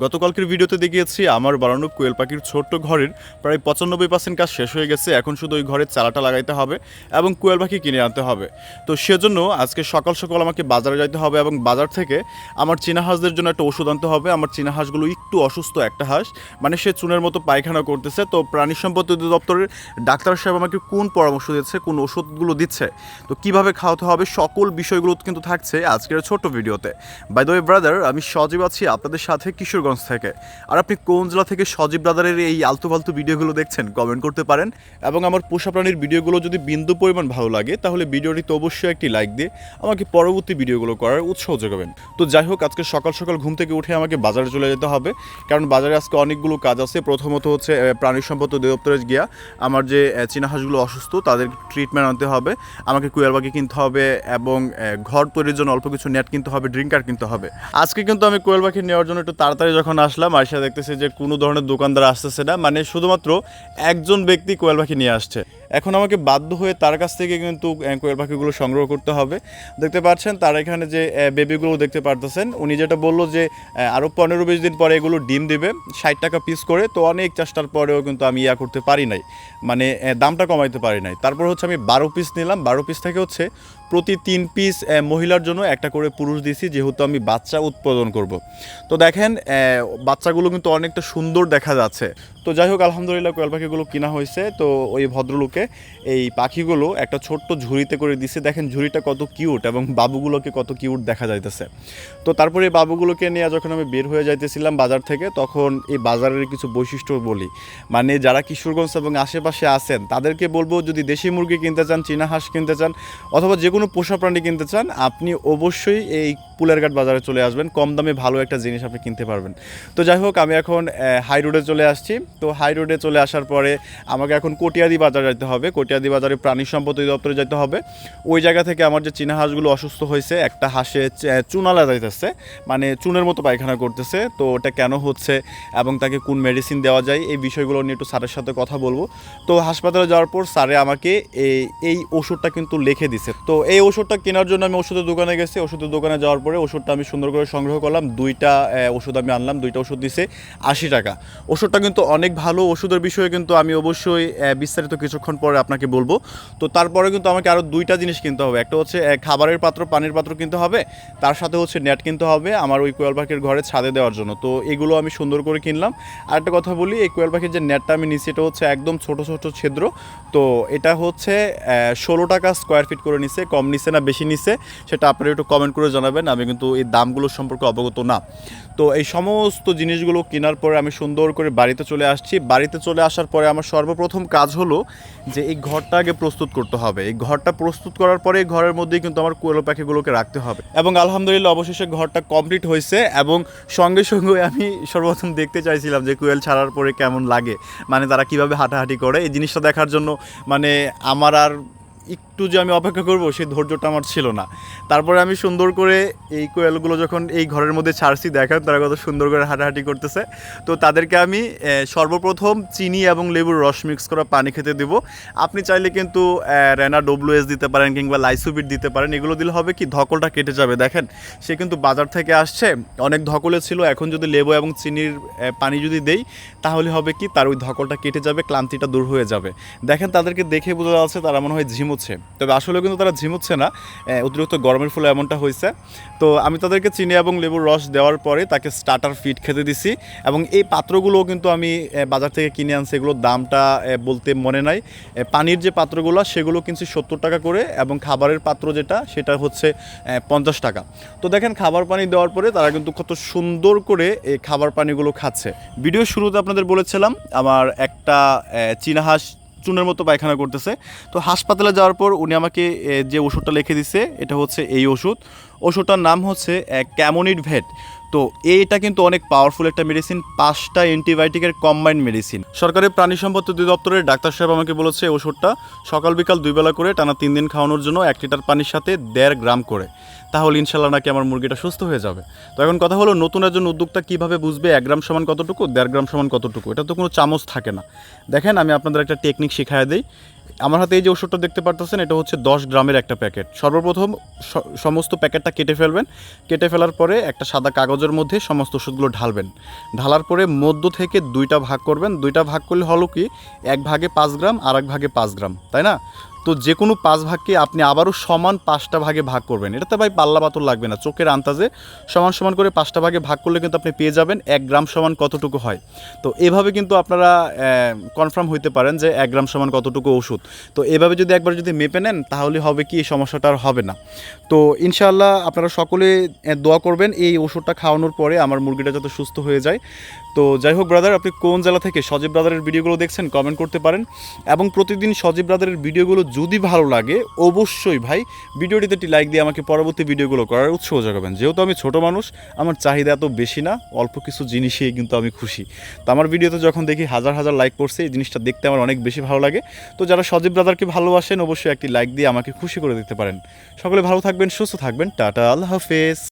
গতকালকের ভিডিওতে দেখিয়েছি, আমার বানানো কোয়েল পাখির ছোট্ট ঘরের প্রায় পঁচানব্বই পার্সেন্ট কাজ শেষ হয়ে গেছে, এখন শুধু ওই ঘরের চালাটা লাগাইতে হবে এবং কোয়েল পাখি কিনে আনতে হবে। তো সেজন্য আজকে সকাল সকাল আমাকে বাজারে যাইতে হবে এবং বাজার থেকে আমার চীনা হাঁসদের জন্য একটা ওষুধ আনতে হবে। আমার চীনা হাঁসগুলো একটু অসুস্থ একটা হাঁস মানে সে চুনের মতো পায়খানা করতেছে। তো প্রাণী সম্পদ অধিদপ্তরের ডাক্তার সাহেব আমাকে কোন পরামর্শ দিচ্ছে, কোন ওষুধগুলো দিচ্ছে, তো কীভাবে খাওয়াতে হবে, সকল বিষয়গুলো কিন্তু থাকছে আজকের ছোট্ট ভিডিওতে। বাই দ্য ব্রাদার আমি সজীব আছি, আপনাদের সাথে কিশোরগঞ্জ থেকে। আর আপনি কোন জেলা থেকে সজীব ব্রাদারের এই আলতু ফালতু ভিডিওগুলো দেখছেন কমেন্ট করতে পারেন। এবং আমার পোষা প্রাণীর ভিডিওগুলো যদি বিন্দু পরিমাণ ভালো লাগে তাহলে ভিডিওটিতে অবশ্যই একটি লাইক দিয়ে আমাকে পরবর্তী ভিডিওগুলো করার উৎসাহ যোগাবেন। তো যাই হোক আজকে সকাল সকাল ঘুম থেকে উঠে আমাকে বাজারে চলে যেতে হবে। কারণ বাজারে আজকে অনেকগুলো কাজ আছে। প্রথমত হচ্ছে প্রাণী সম্পদ অধিদপ্তরে গিয়া আমার যে আহ, চীনা হাঁসগুলো অসুস্থ তাদের ট্রিটমেন্ট আনতে হবে। আমাকে কুয়াল বাকি কিনতে হবে এবং ঘর তৈরির জন্য অল্প কিছু নেট কিনতে হবে ড্রিঙ্কার কিনতে হবে। আজকে কিন্তু আমি কোয়েল পাখি নেওয়ার জন্য একটু তাড়াতাড়ি যখন আসলাম আইসা দেখতেছি যে কোনো ধরনের দোকানদার আসতেছে না মানে শুধুমাত্র একজন ব্যক্তি কোয়েল পাখি নিয়ে আসছে। এখন আমাকে বাধ্য হয়ে তার কাছ থেকে কিন্তু কোয়েল পাখিগুলো সংগ্রহ করতে হবে। দেখতে পাচ্ছেন তার এখানে যে বেবিগুলো দেখতে পারতেছেন। উনি যেটা বলল যে আহ, আরও পনেরো বিশ দিন পরে এগুলো ডিম দিবে ষাট টাকা পিস করে। তো অনেক চেষ্টার পরেও কিন্তু আমি ইয়া করতে পারি নাই। মানে দামটা কমাইতে পারি নাই। তারপর হচ্ছে আমি বারো পিস নিলাম। বারো পিস থেকে হচ্ছে প্রতি তিন পিস মহিলার জন্য একটা করে পুরুষ দিছি, যেহেতু আমি বাচ্চা উৎপাদন করব। তো দেখেন বাচ্চাগুলো কিন্তু অনেকটা সুন্দর দেখা যাচ্ছে। তো যাই হোক, আলহামদুলিল্লাহ কোয়েল পাখিগুলো কিনা হয়েছে। তো ওই ভদ্রলোকে এই পাখিগুলো একটা ছোট্ট ঝুড়িতে করে দিছে। দেখেন ঝুড়িটা কত কিউট এবং বাবুগুলোকে কত কিউট দেখা যাইতেছে। তো তারপরে এই বাবুগুলোকে নিয়ে যখন আমি বের হয়ে যাইতেছিলাম বাজার থেকে, তখন এই বাজারের কিছু বৈশিষ্ট্য বলি। মানে যারা কিশোরগঞ্জ এবং আশেপাশে আছেন, তাদেরকে বলব যদি দেশি মুরগি কিনতে চান, চীনা হাঁস কিনতে চান, অথবা যে কোনো পোষা প্রাণী কিনতে চান, আপনি অবশ্যই এই পুলেরঘাট বাজারে চলে আসবেন। কম দামে ভালো একটা জিনিস আপনি কিনতে পারবেন। তো যাই হোক, আমি এখন হাই রোডে চলে আসছি। তো হাই রোডে চলে আসার পরে আমাকে এখন কটিয়াদি বাজার যেতে হবে। কটিয়াদি বাজারে প্রাণী সম্পদ দপ্তরে যেতে হবে। ওই জায়গা থেকে আমার যে চীনা হাঁসগুলো অসুস্থ হয়েছে, একটা হাঁসে চুনালা যাইতেছে মানে চুনের মতো পায়খানা করতেছে। তো ওটা কেন হচ্ছে এবং তাকে কোন মেডিসিন দেওয়া যায়, এই বিষয়গুলো নিয়ে একটু স্যারের সাথে কথা বলব। তো হাসপাতালে যাওয়ার পর স্যারে আমাকে এই এই ওষুধটা কিন্তু লিখে দিছে। তো এই ওষুধটা কেনার জন্য আমি ওষুধের দোকানে গেছি। ওষুধের দোকানে যাওয়ার পরে ওষুধটা আমি সুন্দর করে সংগ্রহ করলাম। দুইটা ওষুধ আমি আনলাম। দুইটা ওষুধ দিছে আশি টাকা। ওষুধটা কিন্তু অনেক ভালো ওষুধের বিষয়ে কিন্তু আমি অবশ্যই বিস্তারিত কিছুক্ষণ পরে আপনাকে বলব। তো তারপরে কিন্তু আমাকে আরও দুইটা জিনিস কিনতে হবে। একটা হচ্ছে খাবারের পাত্র, পানির পাত্র কিনতে হবে। তার সাথে হচ্ছে নেট কিনতে হবে আমার ওই কোয়েল পাখির ঘরে ছাদে দেওয়ার জন্য। তো এগুলো আমি সুন্দর করে কিনলাম। আর একটা কথা বলি, এই কোয়েল পাখির যে নেটটা আমি নিচ্ছি এটা হচ্ছে একদম ছোট ছোট ছিদ্র। তো এটা হচ্ছে ষোলো টাকা স্কোয়ার ফিট করে নিছে, কম নিছে না বেশি নিছে, সেটা আপনারা একটু কমেন্ট করে জানাবেন। আমি কিন্তু এই দামগুলো সম্পর্কে অবগত না। তো এই সমস্ত জিনিসগুলো কেনার পরে আমি সুন্দর করে বাড়িতে চলে আসছি। বাড়িতে চলে আসার পরে আমার সর্বপ্রথম কাজ হলো যে এই ঘরটা আগে প্রস্তুত করতে হবে। এই ঘরটা প্রস্তুত করার পরে এই ঘরের মধ্যেই কিন্তু আমার কোয়েল পাখিগুলোকে রাখতে হবে। এবং আলহামদুলিল্লাহ অবশেষে ঘরটা কমপ্লিট হয়েছে এবং সঙ্গে সঙ্গে আমি সর্বপ্রথম দেখতে চাইছিলাম যে কোয়েল ছাড়ার পরে কেমন লাগে মানে তারা কীভাবে হাঁটাহাঁটি করে। এই জিনিসটা দেখার জন্য মানে আমার আর একটু যে আমি অপেক্ষা করব, সেই ধৈর্যটা আমার ছিল না। তারপরে আমি সুন্দর করে এই কোয়েলগুলো যখন এই ঘরের মধ্যে ছাড়ছি, দেখেন তারা কত সুন্দর করে হাঁটাহাঁটি করতেছে। তো তাদেরকে আমি সর্বপ্রথম চিনি এবং লেবুর রস মিক্স করা পানি খেতে দেবো। আপনি চাইলে কিন্তু রেনা ডব্লিউএস দিতে পারেন কিংবা লাইসোবিট দিতে পারেন। এগুলো দিলে হবে কি, ধকলটা কেটে যাবে। দেখেন, সে কিন্তু বাজার থেকে আসছে, অনেক ধকলে ছিল। এখন যদি লেবু এবং চিনির পানি যদি দেই, তাহলে হবে কি, তার ওই ধকলটা কেটে যাবে, ক্লান্তিটা দূর হয়ে যাবে। দেখেন তাদেরকে দেখে বোঝা যাচ্ছে, তারা মনে হয় ঝিমুচ্ছে। তবে আসলে কিন্তু তারা ঝিমুচ্ছে না। অতিরিক্ত গরমের ফলে এমনটা হয়েছে। তো আমি তাদেরকে চিনি এবং লেবুর রস দেওয়ার পরে তাকে স্টার্টার ফিড খেতে দিছি এবং এই পাত্রগুলোও কিন্তু আমি বাজার থেকে কিনে আনছি। এগুলোর দামটা বলতে মনে নাই। পানির যে পাত্রগুলো সেগুলো কিনছি সত্তর টাকা করে এবং খাবারের পাত্র যেটা সেটা হচ্ছে পঞ্চাশ টাকা। তো দেখেন খাবার পানি দেওয়ার পরে তারা কিন্তু কত সুন্দর করে এই খাবার পানিগুলো খাচ্ছে। ভিডিও শুরুতে আপনাদের বলেছিলাম আমার একটা আহ, চীনা হাঁস চুনের মতো পায়খানা করতেছে। তো হাসপাতালে যাওয়ার পর উনি আমাকে যে ওষুধটা লিখে দিছে, এটা হচ্ছে এই ওষুধ। ওষুধটার নাম হচ্ছে ক্যামোনিড ভেট। তো এইটা কিন্তু অনেক পাওয়ারফুল একটা মেডিসিন পাঁচটা অ্যান্টিবায়োটিকের কম্বাইন্ড মেডিসিন সরকারের প্রাণী সম্পদ অধিদপ্তরের ডাক্তার সাহেব আমাকে বলেছে ওষুধটা সকাল বিকাল দুই বেলা করে টানা তিন দিন খাওয়ানোর জন্য এক লিটার পানির সাথে দেড় গ্রাম করে। তাহলে ইনশাল্লাহ নাকি আমার মুরগিটা সুস্থ হয়ে যাবে। তো এখন কথা হলো নতুন একজন উদ্যোক্তা কীভাবে বুঝবে এক গ্রাম সমান কতটুকু, দেড় গ্রাম সমান কতটুকু? এটা তো কোনো চামচ থাকে না। দেখেন আমি আপনাদের একটা টেকনিক শেখায় দিই। আমার হাতে এই যে ওষুধটা দেখতে পারতেছেন, এটা হচ্ছে দশ গ্রামের একটা প্যাকেট। সর্বপ্রথম সমস্ত প্যাকেটটা কেটে ফেলবেন। কেটে ফেলার পরে একটা সাদা কাগজের মধ্যে সমস্ত ওষুধগুলো ঢালবেন। ঢালার পরে মধ্য থেকে দুইটা ভাগ করবেন। দুইটা ভাগ করলে হলো কি, এক ভাগে পাঁচ গ্রাম আর এক ভাগে পাঁচ গ্রাম, তাই না? তো যে কোনো পাঁচ ভাগকে আপনি আবারও সমান পাঁচটা ভাগে ভাগ করবেন। এটাতে ভাই পাল্লা পাতর লাগবে না, চোখের আন্তাজে সমান সমান করে পাঁচটা ভাগে ভাগ করলে কিন্তু আপনি পেয়ে যাবেন এক গ্রাম সমান কতটুকু হয়। তো এভাবে কিন্তু আপনারা কনফার্ম হইতে পারেন যে এক গ্রাম সমান কতটুকু ওষুধ। তো এভাবে যদি একবার যদি মেপে নেন, তাহলে হবে কি এই সমস্যাটা আর হবে না। তো ইনশাআল্লাহ আপনারা সকলে দোয়া করবেন এই ওষুধটা খাওয়ানোর পরে আমার মুরগিটা যাতে সুস্থ হয়ে যায়। তো যাই হোক ব্রাদার আপনি কোন জেলা থেকে সজীব ব্রাদারের ভিডিওগুলো দেখছেন কমেন্ট করতে পারেন। এবং প্রতিদিন সজীব ব্রাদারের ভিডিওগুলো যদি ভালো লাগে, অবশ্যই ভাই, ভিডিওটিতে একটি লাইক দিয়ে আমাকে পরবর্তী ভিডিওগুলো করার উৎসাহ জাগাবেন। যেহেতু আমি ছোট মানুষ, আমার চাহিদা এত বেশি না, অল্প কিছু জিনিসেই কিন্তু আমি খুশি। তো আমার ভিডিওতে যখন দেখি হাজার হাজার লাইক পড়ছে, এই জিনিসটা দেখতে আমার অনেক বেশি ভালো লাগে। তো যারা সজীব ব্রাদারকে ভালোবাসেন, অবশ্যই একটি লাইক দিয়ে আমাকে খুশি করে দিতে পারেন। সকলে ভালো থাকবেন, সুস্থ থাকবেন, টাটা, আল্লাহ হাফেজ।